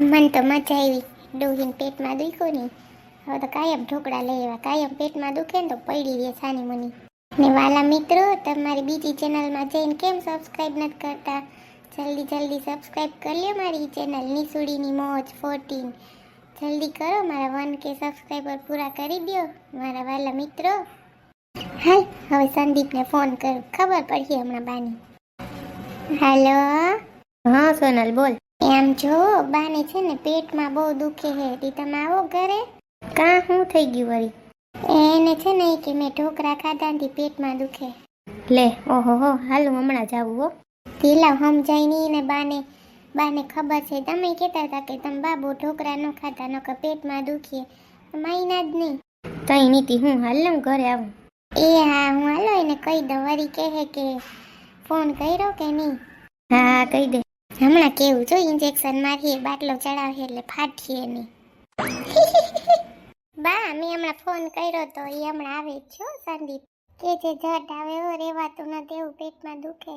મને તો મજા આવી. ડોહીને પેટમાં દુખ્યો નહીં હવે તો કાયમ ઢોકળા લઈ આવ્યા. કાયમ પેટમાં દુખે ને તો પડી રહે સાની મની. ને વાલા મિત્રો, તમારી બીજી ચેનલમાં જઈને કેમ સબસ્ક્રાઈબ નથી કરતા? જલ્દી જલ્દી સબસ્ક્રાઈબ કરી લ્યો મારી ચેનલ નિસુડીની મોજ ફોર્ટીન. જલ્દી કરો, મારા વન કે સબસ્ક્રાઈબર પૂરા કરી દો, મારા વાલા મિત્રો. હાલ, હવે સંદીપને ફોન કરું. ખબર પડી હમણાં બાની. હાલો હા, સોનલ, બોલ. એમ જો, બાને છે ને પેટમાં બહુ દુખે હે તી તમે આવો ઘરે. કાં શું થઈ ગયું વળી? એને છે ને કે મેં ઢોકરા ખાધા ને પેટમાં દુખે. લે, ઓહો, હો, હાલ હમણાં જાવું હો. પેલા સમજાય નહીં ને બાને. બાને ખબર છે, તમે કહેતા હતા કે તમે બાબુ ઢોકરા ન ખાતા નકર પેટમાં દુખીએ માઈના જ નહીં. તઈ નીતિ, હું હાલ હું ઘરે આવું. એ હા, હું હાલો એને કહી દઉં, વળી કહે કે ફોન કર્યો કે નહીં? હા, કહી દે. હમણાં કેવું? જો ઇન્જેક્શન મારીએ, બાટલો ચડાવીએ એટલે ફાટીએ નહીં. બા, મેં હમણાં ફોન કર્યો તો એ હમણાં આવે છો સંદીપ. કે જે જટ આવે એવો રહેવાતું નથી, એવું પેટમાં દુખે.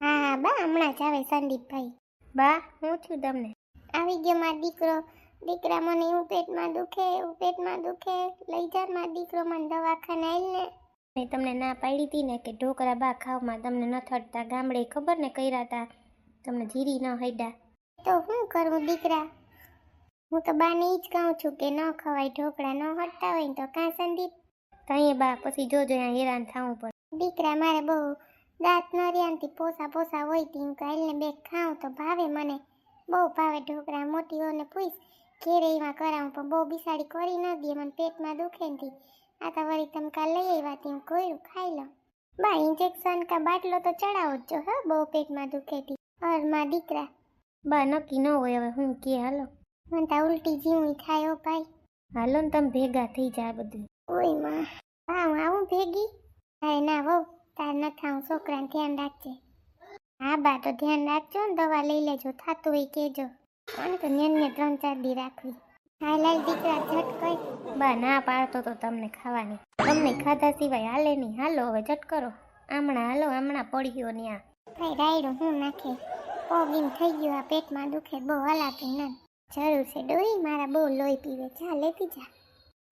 હા હા, બા, હમણાં જ આવે સંદીપભાઈ બા, હું છું તમને? આવી ગયો મારો દીકરો. દીકરા મને એવું પેટમાં દુખે, એવું પેટમાં દુખે. લઈ જા મારો દીકરો મને દવાખાને આવીને મેં તમને ના પાડી હતી ને કે ઢોકળા બા ખાવમાં તમને ન થડતા ગામડે ખબર ને કર્યા હતા. તમને જીરી ન હૈડા. તો શું કરું દીકરા? હું તો બાને ઈ જ કહું છું કે ન ખવાય, ઢોકળા ન હટતા હોય તો કાં સંદીપ? તઈએ બા, પછી જોજો, અહીંયા હેરાન થવું પડે. દીકરા, મારે બહુ દાંત ન રહ્યા પોસા પોસા હોય તી. હું કાલને બે ખાઉં તો ભાવે મને. બહુ ભાવે ઢોકળા, મોટીઓને પૂછ, ઘેરે એમાં કરાવું, પણ બહુ બિસાડી કરી ન દે, મને પેટમાં દુખે નથી આ તો વળી તમે કાલ લઈ આવ્યા તી, હું કોયરું ખાઈ લો બા ઇન્જેક્શન કા બાટલો તો ચડાવો જ જો હા, બહુ પેટમાં દુખે તી અરમાં દીકરા બા નક્કી ન હોય હવે હું કે હાલો મને તા ઉલટી જેવું થાય હો ભાઈ હાલો ને તમે ભેગા થઈ જાય બધું ઓયમાં હા હું આવું ભેગી અરે ના વહુ તાર ન ખાઉં છોકરાને ધ્યાન રાખજે હા બા તો ધ્યાન રાખજો ને દવા લઈ લેજો થાતું હોય કેજો અને તો નેનને ત્રણ ચાર દી રાખવી હા લાલ દીકરા ઝટ કઈ બા ના પાડતો તો તમને ખાવાની તમને ખાધા સિવાય હાલે નહીં હાલો હવે ઝટ કરો હમણાં હાલો હમણાં પડ્યો ન્યા ભાઈ રાયડું હું નાખે? પોગીન થઈ ગયું આ પેટમાં દુખે, બહુ હલાતું ન જરૂર છે ડોઈ મારા બહુ લોહી પીવે. જા, લેતી જા.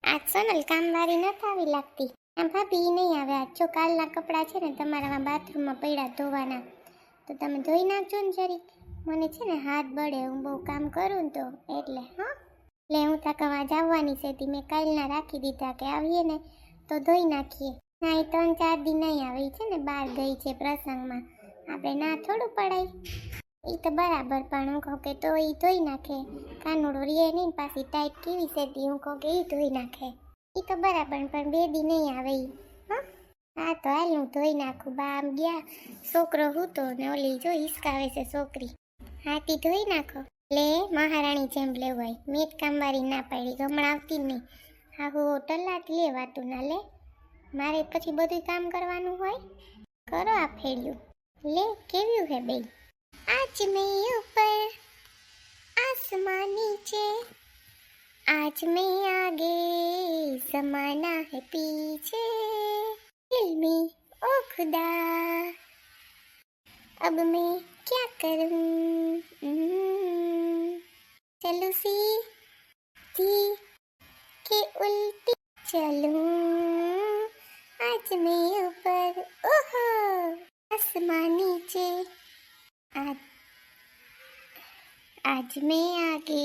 આજ સોનલ કામવાળી નથી આવી લાગતી. આમ ભાભી નહીં આવે. આજ જો કાલના કપડાં છે ને, તમારા બાથરૂમમાં પડ્યા ધોવાના, તો તમે ધોઈ નાખજો ને જરીક. મને છે ને હાથ બળે, હું બહુ કામ કરું ને તો, એટલે, હા. એટલે હું તાકા આજ આવવાની છે મેં કાલના રાખી દીધા કે આવીએ ને, તો ધોઈ નાખીએ. ના એ ત્રણ ચાર દી નહીં આવે. છે ને બહાર ગઈ છે પ્રસંગમાં. આપણે ના થોડું પડાય. એ તો બરાબર, પણ હું કહું કે તો એ ધોઈ નાખે. કાનુડો રીએ નહીં, પાછી ટાઈટ કેવી છે તી, હું કહું કે એ ધોઈ નાખે. એ તો બરાબર, પણ બે દી નહીં આવે હા? હા, તો હાલ હું ધોઈ નાખું. બા આમ ગયા, છોકરો હૂતો ને ઓલી જો હિસકાવે છે છોકરી. હા, તી ધોઈ નાખો. લે, મહારાણી જેમ લેવાય. મેં જ કામવાળી ના પાડી, હમણાં આવતી નહીં. હા, હું ટલાટ લે વાતું ના લે. મારે પછી બધું કામ કરવાનું હોય? કરો આ ફેર્યું લે કેવ્યું હે બેન आज मैं ऊपर आसमान नीचे आज मैं आगे जमाना है पीछे दिल में ओ खुदा अब मैं क्या करूं हम्म, चलूं सीधी के उल्टी चलूं आज मैं ऊपर ओहो आसमान नीचे आज आज मैं आगे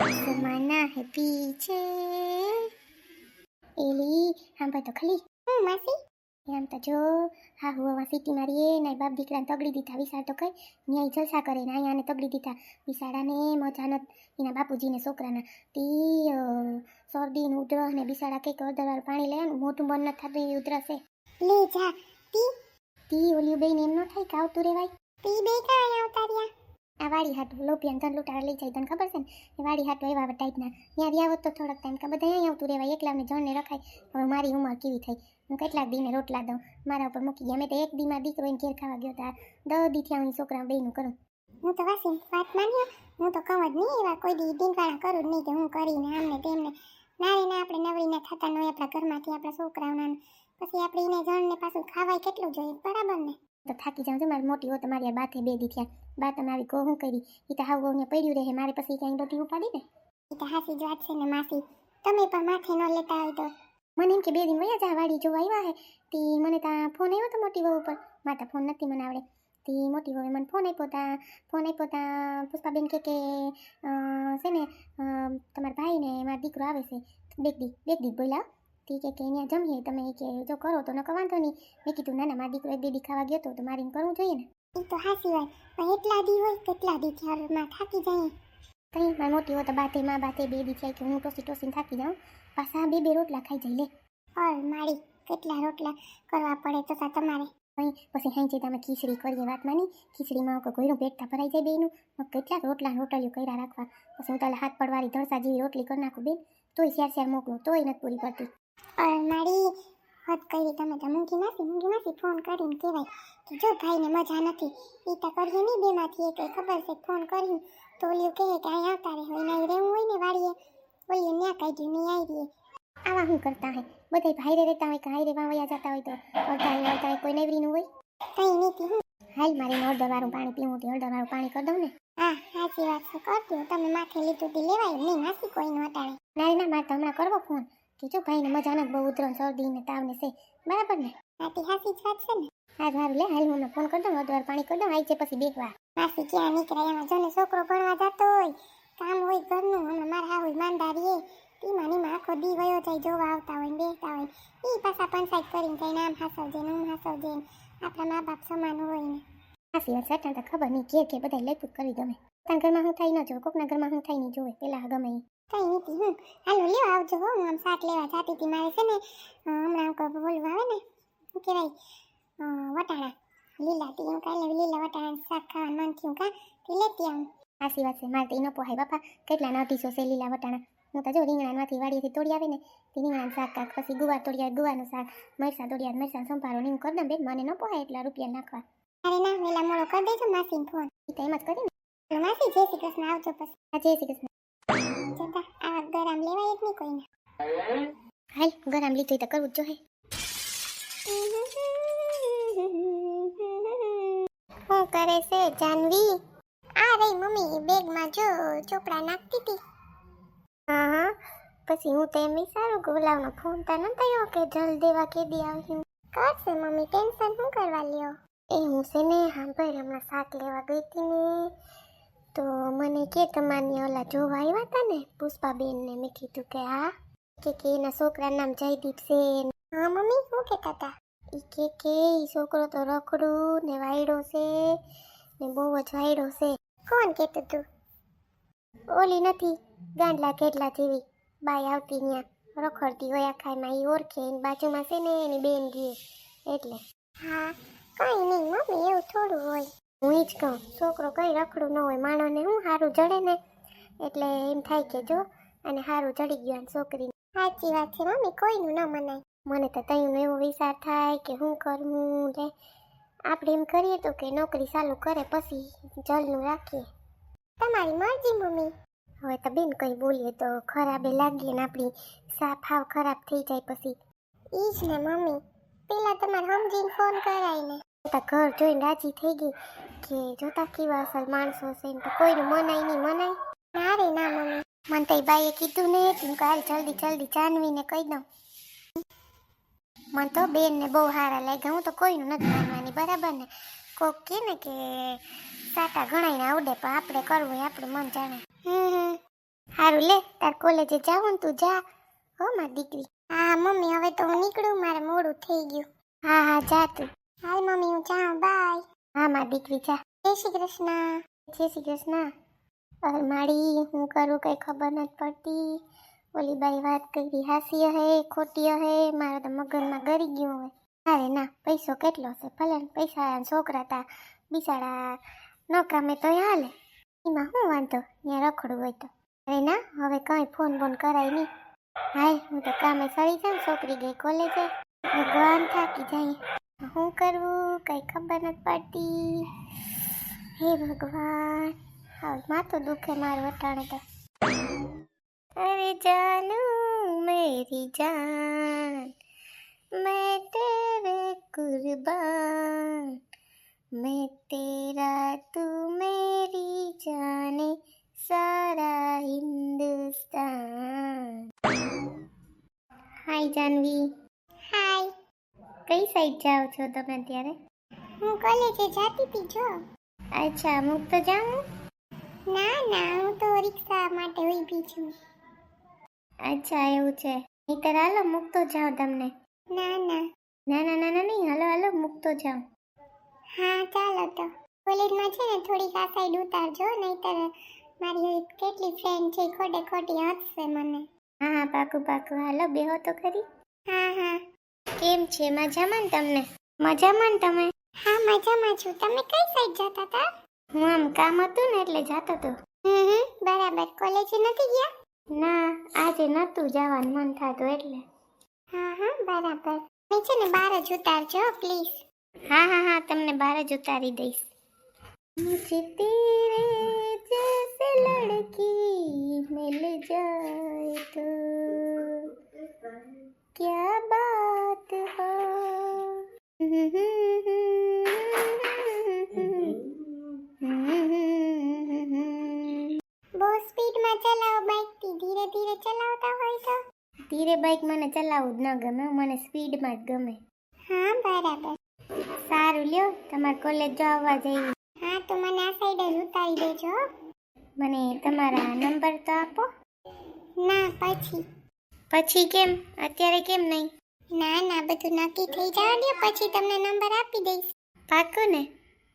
जमाना है पीछे એલી સાંભળ તો ખલી હું માસી એમ તો જો હા હું હવે સિટી મારી એ ના બાપ દીકરાને તગડી દીધા વિશાળ તો કઈ ન્યાય જલસા કરે ને અહીંયાને તગડી દીધા બિસાડાને મજા નત એના બાપુજીને છોકરાના તી અ, શરદી ને ઉધરસ ને બિસાડા કંઈક અડધર પાણી લે ને મોટું બંધ નથી થતું એવી ઉધરસે લે જા તી તી ઓલી બેન એમ ન થાય કે આવતું રેવાય તી બે કાંઈ આવતા રહ્યા? આ વાડી હાટું લોપિયાન તન લૂંટાડા લઈ જાય, તને ખબર છે ને? વાડી હાટું એવા ટાઈપના ત્યાં રહ્યા હોત તો થોડોક ટાઈમ કે બધા અહીંયા આવતું રહેવાય એકલાને જણને રખાય. હવે મારી ઉંમર કેવી થઈ? હું કેટલાક દીને રોટલા દઉં, મારા ઉપર મૂકી ગયા. મેં તો એક દીમાં દીકરો એને ઘેર ખાવા ગયો હતા દસ દીથી હું છોકરા બેનું કરું. હું તો વાસી વાત માન્યો. હું તો કહું જ નહીં એવા કોઈ દી દિનવાળા કરું જ નહીં કે હું કરીને આમને તેમને. ના ના, આપણે નવરીને થતા નહીં આપણા ઘરમાંથી આપણા છોકરાઓના. પછી આપણે એને જણને પાછું ખાવાય કેટલું જોઈએ? બરાબર ને? તો થાકી જાઉં છું મારી મોટી હો તમારી આ બાથે બે દી થયા. બા તમે આવી ગો હું કરી? એ તો હાવ ગોને પડ્યું રહે. મારે પછી ક્યાંય બધી ઉપાડી ને એ તો હાસી જ વાત છે ને માસી. તમે પણ માથે ન લેતા હોય તો. મને એમ કે બે દિન વયા જા વાડી જોવા આવ્યા હે. તે મને ત્યાં ફોન આવ્યો તો મોટી વહુ ઉપર માતા ફોન નથી મને આવડે તે મોટી વહુએ મને ફોન આપ્યો તા. ફોન આપ્યો તા પુષ્પાબેન કે કે છે ને તમારા ભાઈ ને મારો દીકરો આવે છે. બેગ દી બેગ દી બોલ્યા તી કે અહીંયા જમીએ. તમે કે જો કરો તો નકો વાંધો નહીં. મેં કીધું ના ના મારો દીકરો એક બે દી ખાવા ગયો તો તો મારે એમ કરવું જોઈએ ને. એ તો હાસી વાત પણ એટલા દી હોય કેટલા દી થયા થાકી જાય? કઈ મારી મોટી હોય તો બાતે માં બાતે બે દી થાય કે હું ટોસી ટોસીને થાકી જાઉં. પાછા બે બે રોટલા ખાઈ જાય લે. ઓર મારી કેટલા રોટલા કરવા પડે તો તમારે? અહીં પછી હાંચી તમે ખીચડી કરીએ વાત માની. ખીચડીમાં કોઈ કોઈનું પેટતા ભરાઈ જાય બેનું કેટલા રોટલા રોટલીઓ કર્યા રાખવા. પછી હું તાલે હાથ પડવાળી ધરસા જેવી રોટલી કરી નાખું બેન. તોય શેર શેર મોકલું તોય નથી પૂરી પડતી. મારી હદ કરી તમે તો મૂંગી માસી મૂંગી માસી ફોન કરીને કહેવાય કે જો ભાઈને મજા નથી એ તો કરીએ નહીં બેમાંથી એક ખબર છે ફોન કર્યું તો ઓલિયું કહે કે અહીં આવતા રહે હોય નહીં રહેવું હોય ને વાળીએ ઓલિયું ન્યા કાઢ્યું નહીં આવી રહીએ આવા શું કરતા હોય? બધા ભાઈ રહેતા હોય કે હાઈ રેવા વયા જતા હોય તો અડધા અડધા કોઈ નવરીનું હોય? કઈ નથી હું. હાલ મારે હળદર વાળું પાણી પીવું તે હળદર વાળું પાણી કરી દઉં ને. હા સાચી વાત છે કરજો તમે માથે લીધું તે લેવાય નહીં માસી કોઈ નું અટાણે. ના ના મારે તો હમણાં કરવો ફોન. કે જો ભાઈને મજાનક બહુ ઉતરણ શરદી ને તાવ ને છે બરાબર ને? આથી હાસી જ વાત છે ને? હા સારું લે હાલ હું ફોન કરી દઉં હળદર પાણી કરી દઉં આવી છે પછી બેગવા માસી ક્યાં નીકળે એમાં જો ને છોકરો ભણવા જતો હોય કામ હોય ઘરનું હમણાં મારા હાવ માંદારીએ ટીમાં માં આખો દી વયો જાય જોવા આવતા હોય ને બેસતા હોય એ પાછા પંચાયત કરીને જાય નામ હાસવજે ને હું હાસવજે આપણા મા બાપ સમાન હોય ને. હાસી વાત સાચા તો ખબર નહીં કે કે બધા લેપુત કરી ગમે. તારા ઘરમાં હું થાય ન જોવે કોકના ઘરમાં હું થાય નહીં જોવે પેલા ગમે કઈ નથી હું હાલો લેવા આવજો હો હું આમ શાક લેવા જાતી હતી મારે છે ને હમણાં બોલવું આવે ને શું કહેવાય વટાણા લીલા તી હું કાલે લીલા વટાણા શાક ખાવાનું મન થયું કા તે લેતી આવું. આશી વાત છે મારે તો એનો ન પોહાય બાપા કેટલા ના અઢીસો છે લીલા વટાણા હું તો જો રીંગણામાંથી વાડીએથી તોડી આવે ને તે રીંગણાનું શાક કાંક પછી ગુવાર તોડી આવે ગુવારનું શાક મરસા તોડી આવે મરસા સંભાળો ને એવું કરી દઉં બેન મને ન પોહાય એટલા રૂપિયા નાખવા. અરે ના વેલા મોડો કરી દેજો માસીને ફોન તો એમ જ કરી ને. માસી જય શ્રી કૃષ્ણ આવજો પછી. હા જય શ્રી કૃષ્ણ. જતા. આવા ગરમ લેવાય જ નહીં કોઈને. હાલ ગરમ લીધું તો કરવું જ જોઈએ શું કરે છે જાનવી? આ રહી મમ્મી બેગમાં જો ચોપડા નાખતી હતી. હા હા. પછી હું તો એમ વિચારું કે ઓલાવનો ફોન તો ન થયો કે જલ દેવા કે દી આવ્યું કરશે મમ્મી ટેન્શન શું કરવા લ્યો? એ હું છે ને સાંભળ હમણાં શાક લેવા ગઈ હતી ને. તો મને કે તમારી ઓલા જોવા આવ્યા હતા ને પુષ્પાબેન ને મેં કીધું કે હા. કે કે એના છોકરાનું નામ જયદીપ છે હા, મમ્મી, શું કહેતા હતા એ કે કે એ છોકરો તો રખડું ને વાયડો છે ને બહુ જ વાયડો છે. કોણ કહેતું તું? ઓલી નથી, ગાંડલા કેટલા જેવી. બાય આવતી ત્યાં રખડતી હોય આખામાં એ ઓળખે એની બાજુમાં છે ને એની બેન રહે એટલે. હા, કઈ નહીં, મમ્મી, એવું થોડું હોય. હું એ જ કહું છોકરો કંઈ રખડું ન હોય માણસને હું સારું જડે ને? એટલે એમ થાય કે જો અને સારું જડી ગયું અને છોકરી સાચી વાત છે મમ્મી કોઈનું ન મનાય. મને તો તઈનો એવો વિચાર થાય કે હું કરવું લે આપણે એમ કરીએ તો કે નોકરી ચાલુ કરે પછી જલનું રાખીએ. તમારી મરજી મમ્મી. હવે તો બેન કંઈ બોલીએ તો ખરાબે લાગીએ ને આપણી સાફ હાવ ખરાબ થઈ જાય પછી. ઈ જ ને મમ્મી. પેલા તમારે સમજીને ફોન કરાય ઘર જોઈને રાજી થઈ ગઈ કે જોતા કેવા અસલ માણસો એમ તો કોઈનું મનાય નહીં મનાય. ના રે ના મમ્મી મને તો બાઈએ કીધું ને હું કાલ જલ્દી જલ્દી જાનવીને કહી દઉં. મને તો બેનને બહુ સારા લાગ્યા. હું તો કોઈનું નથી માનવાની બરાબર ને? કોક કે ને કે સાટા ગણાઈને આવડે પણ આપણે કરવું આપણું મન જાણે. હમ સારું લે તાર કોલેજે જાવું ને તું જા. હો મારી દીકરી. હા મમ્મી હવે તો હું નીકળું. મારે મોડું થઈ ગયું. હા હા જા તું. હાય મમ્મી હું જાઉં બાય હા માં દીકરી જા જય શ્રી કૃષ્ણ. જય શ્રી કૃષ્ણ. અરે મારી હું કરું કંઈ ખબર નથી પડતી. ઓલી બાઈ વાત કરી હાસી હે ખોટી હે મારા તો મગજમાં ગરી ગયું હોય. અરે ના પૈસો કેટલો છે? ભલે પૈસા છોકરા તા બિચારા ન કામે તો હાલે. એમાં શું વાંધો? ત્યાં રખડું હોય તો. અરે ના હવે કંઈ ફોન બોન કરાય નહીં. હાય હું તો કામે સરી જાઉં છોકરી ગઈ કોલેજે ભગવાન થાકી જાય. શું કરવું? કંઈ ખબર નથી પડતી. હે ભગવાન. હા માથું દુખે મારું વટાણે તો. અરે જાનુ મેરી જાન. મેં તેરે કુરબાન. મેં તેરા તું મેરી જાને સારા હિન્દુસ્તાન. હાય જાનવી. કઈ સાઈડ જાઓ છો તમે અત્યારે? હું કોલેજે જતી હતી જો. અચ્છા હું તો જાઉં ના? ના હું તો રિક્ષા માટે ઊભી છું. અચ્છા એવું છે. નહીતર હાલો મૂકતો જાઉં તમને. ના ના. ના ના ના ના નહીં. હાલો હાલો મૂકતો જાઉં હા ચાલો તો. કોલેજમાં છે ને થોડીક આ સાઈડ ઉતારજો નહીતર મારી કેટલી ફ્રેન્ડ છે ખોટે ખોટી હસશે મને. હા હા પાકું પાકું. હાલો બેહો તો ખરી. હા હા. કેમ છે? મજામાં ને તમને? મજામાં ને તમે? હા મજામાં છું. તમે કઈ સાઈડ જતા હતા? હું આમ કામ હતું ને એટલે જતો હતો હમ બરાબર. કોલેજે નથી ગયા? ના આજે નતું જવાનું. મન થતું એટલે. હા હા. બરાબર. મેં છે ને બાર જ ઉતારજો પ્લીઝ હા હા હા. તમને બાર જ ઉતારી દઈશ. मुझे બાઇક મને ચલાવવું જ ન ગમે મને સ્પીડમાં જ ગમે. હા બરાબર. સારું લ્યો તમારે કોલેજ જો આવવા જઈએ. હા તો મને આ સાઈડ જ ઉતારી દેજો. મને તમારા નંબર તો આપો. ના પછી. પછી કેમ? અત્યારે કેમ નહીં? ના ના બધું નક્કી થઈ જવા દો પછી તમને નંબર આપી દઈશ. પાકું ને?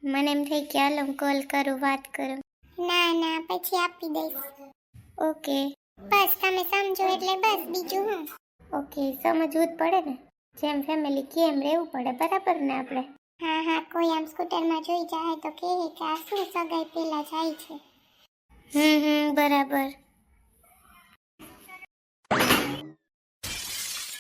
મને એમ થઈ કે હાલો કોલ કરું વાત કરું. ના ના પછી આપી દઈશ. ઓકે બસ તમે સમજો એટલે બસ બીજું હું? ઓકે સમજવું જ પડે ને. જેમ ફેમિલી કેમ રહેવું પડે બરાબર ને આપણે? હા હા કોઈ આમ સ્કૂટરમાં જોઈ જાય તો કહે કે આ શું સગાઈ પેલા જાય છે. હમ હમ બરાબર.